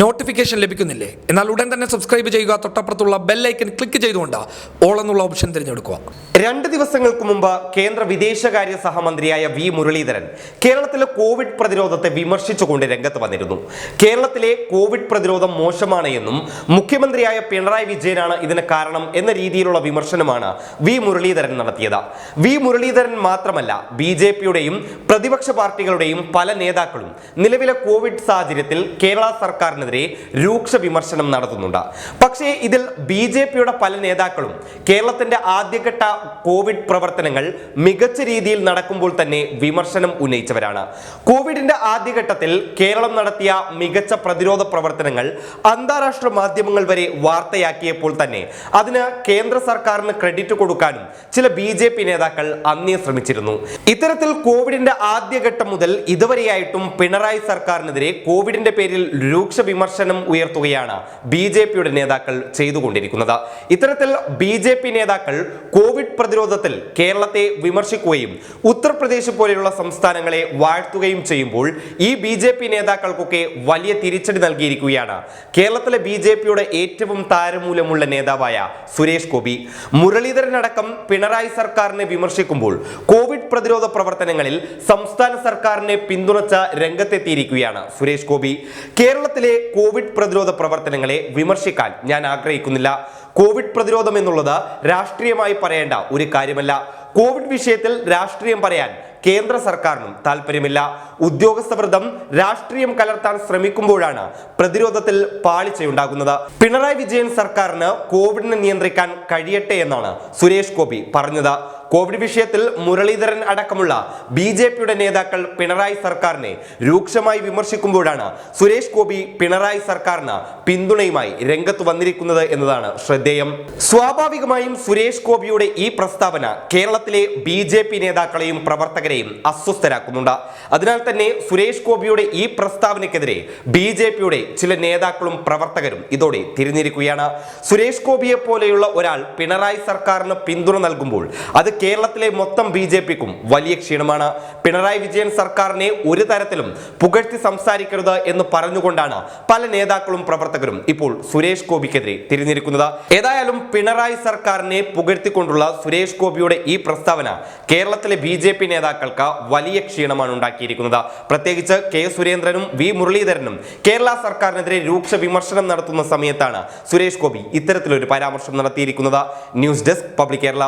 Notification ലഭിക്കുന്നില്ലേ? എന്നാൽ ഉടൻ തന്നെ സബ്സ്ക്രൈബ് ചെയ്യുക തൊട്ടപ്പുറത്തുള്ള ബെല്ലൈക്കൻ ക്ലിക്ക് ചെയ്തുകൊണ്ട് ഓൾ എന്നുള്ള ഓപ്ഷൻ തിരഞ്ഞെടുക്കുക. രണ്ട് ദിവസങ്ങൾക്ക് മുമ്പ് കേന്ദ്ര വിദേശകാര്യ സഹമന്ത്രിയായ വി മുരളീധരൻ കേരളത്തിലെ കോവിഡ് പ്രതിരോധത്തെ വിമർശിച്ചുകൊണ്ട് രംഗത്ത് വന്നിരുന്നു. കേരളത്തിലെ കോവിഡ് പ്രതിരോധം മോശമാണ് എന്നും മുഖ്യമന്ത്രിയായ പിണറായി വിജയനാണ് ഇതിന് കാരണം എന്ന രീതിയിലുള്ള വിമർശനമാണ് വി മുരളീധരൻ നടത്തിയത്. വി മുരളീധരൻ മാത്രമല്ല ബി ജെ പിയുടെയും പ്രതിപക്ഷ പാർട്ടികളുടെയും പല നേതാക്കളും നിലവിലെ കോവിഡ് സാഹചര്യത്തിൽ കേരള സർക്കാരിനെതിരെ രൂക്ഷ വിമർശനം നടത്തുന്നുണ്ട്. പക്ഷേ ഇതിൽ ബി ജെ പിയുടെ പല നേതാക്കളും കേരളത്തിന്റെ ആദ്യഘട്ട കോവിഡ് പ്രവർത്തനങ്ങൾ മികച്ച രീതിയിൽ നടക്കുമ്പോൾ തന്നെ വിമർശനം ഉന്നയിച്ചവരാണ്. കോവിഡിന്റെ ആദ്യഘട്ടത്തിൽ കേരളം നടത്തിയ മികച്ച പ്രതിരോധ പ്രവർത്തനങ്ങൾ അന്താരാഷ്ട്ര മാധ്യമങ്ങൾ വരെ വാർത്തയാക്കിയപ്പോൾ തന്നെ അതിന് കേന്ദ്ര സർക്കാരിന് ക്രെഡിറ്റ് കൊടുക്കാനും ചില ബി ജെ പി നേതാക്കൾ അന്നേ ശ്രമിച്ചിരുന്നു. ഇത്തരത്തിൽ കോവിഡിന്റെ ആദ്യഘട്ടം മുതൽ ഇതുവരെയായിട്ടും പിണറായി സർക്കാരിനെതിരെ കോവിഡിന്റെ പേരിൽ രൂക്ഷ വിമർശനം ഉയർത്തുകയാണ് ബി നേതാക്കൾ ചെയ്തുകൊണ്ടിരിക്കുന്നത്. ഇത്തരത്തിൽ ബി നേതാക്കൾ കോവിഡ് പ്രതിരോധത്തിൽ കേരളത്തെ വിമർശിക്കുകയും ഉത്തർപ്രദേശ് പോലെയുള്ള സംസ്ഥാനങ്ങളെ വാഴ്ത്തുകയും ചെയ്യുമ്പോൾ ഈ ബി ജെ പി നേതാക്കൾക്കൊക്കെ വലിയ തിരിച്ചടി നൽകിയിരിക്കുകയാണ്. കേരളത്തിലെ ബി ജെ പിയുടെ ഏറ്റവും താരമൂലമുള്ള നേതാവായ സുരേഷ് ഗോപി. മുരളീധരനടക്കം പിണറായി സർക്കാരിനെ വിമർശിക്കുമ്പോൾ കോവിഡ് പ്രതിരോധ പ്രവർത്തനങ്ങളിൽ സംസ്ഥാന സർക്കാരിനെ പിന്തുണച്ച രംഗത്തെത്തിയിരിക്കുകയാണ് സുരേഷ് ഗോപി. കേരളത്തിലെ കോവിഡ് പ്രതിരോധ പ്രവർത്തനങ്ങളെ വിമർശിക്കാൻ ഞാൻ ആഗ്രഹിക്കുന്നില്ല. കോവിഡ് പ്രതിരോധം എന്നുള്ളത് രാഷ്ട്രീയമായി പറയേണ്ട ഒരു കാര്യമല്ല. കോവിഡ് വിഷയത്തിൽ രാഷ്ട്രീയം പറയാൻ കേന്ദ്ര സർക്കാരിനും താല്പര്യമില്ല ഉദ്യോഗസ്ഥ വൃദ്ധം രാഷ്ട്രീയം കലർത്താൻ ശ്രമിക്കുമ്പോഴാണ് പ്രതിരോധത്തിൽ പാളിച്ചയുണ്ടാകുന്നത്. പിണറായി വിജയൻ സർക്കാരിന് കോവിഡിനെ നിയന്ത്രിക്കാൻ കഴിയട്ടെ എന്നാണ് സുരേഷ് ഗോപി പറഞ്ഞത്. കോവിഡ് വിഷയത്തിൽ മുരളീധരൻ അടക്കമുള്ള ബി ജെ പിയുടെ നേതാക്കൾ പിണറായി സർക്കാരിനെ രൂക്ഷമായി വിമർശിക്കുമ്പോഴാണ് സുരേഷ് ഗോപി പിണറായി സർക്കാരിന് പിന്തുണയുമായി രംഗത്ത് വന്നിരിക്കുന്നത് എന്നതാണ് ശ്രദ്ധേയം. സ്വാഭാവികമായും സുരേഷ് ഗോപിയുടെ ഈ പ്രസ്താവന കേരളത്തിലെ ബി ജെ പി നേതാക്കളെയും പ്രവർത്തകരെയും അസ്വസ്ഥരാക്കുന്നുണ്ട്. അതിനാൽ തന്നെ സുരേഷ് ഗോപിയുടെ ഈ പ്രസ്താവനയ്ക്കെതിരെ ബി ജെ പിയുടെ ചില നേതാക്കളും പ്രവർത്തകരും ഇതോടെ തിരിഞ്ഞിരിക്കുകയാണ്. സുരേഷ് ഗോപിയെ പോലെയുള്ള ഒരാൾ പിണറായി സർക്കാരിന് പിന്തുണ നൽകുമ്പോൾ അത് കേരളത്തിലെ മൊത്തം ബി ജെ പിക്കും വലിയ ക്ഷീണമാണ്. പിണറായി വിജയൻ സർക്കാരിനെ ഒരു തരത്തിലും പുകഴ്ത്തി സംസാരിക്കരുത് എന്ന് പറഞ്ഞുകൊണ്ടാണ് പല നേതാക്കളും പ്രവർത്തകരും ഇപ്പോൾ സുരേഷ് ഗോപിക്കെതിരെ തിരിഞ്ഞിരിക്കുന്നത്. ഏതായാലും പിണറായി സർക്കാരിനെ പുകഴ്ത്തിക്കൊണ്ടുള്ള സുരേഷ് ഗോപിയുടെ ഈ പ്രസ്താവന കേരളത്തിലെ ബി ജെ പി നേതാക്കൾക്ക് വലിയ ക്ഷീണമാണ് ഉണ്ടാക്കിയിരിക്കുന്നത്. പ്രത്യേകിച്ച് കെ സുരേന്ദ്രനും വി മുരളീധരനും കേരള സർക്കാരിനെതിരെ രൂക്ഷ വിമർശനം നടത്തുന്ന സമയത്താണ് സുരേഷ് ഗോപി ഇത്തരത്തിലൊരു പരാമർശം നടത്തിയിരിക്കുന്നത്. News desk public Kerala.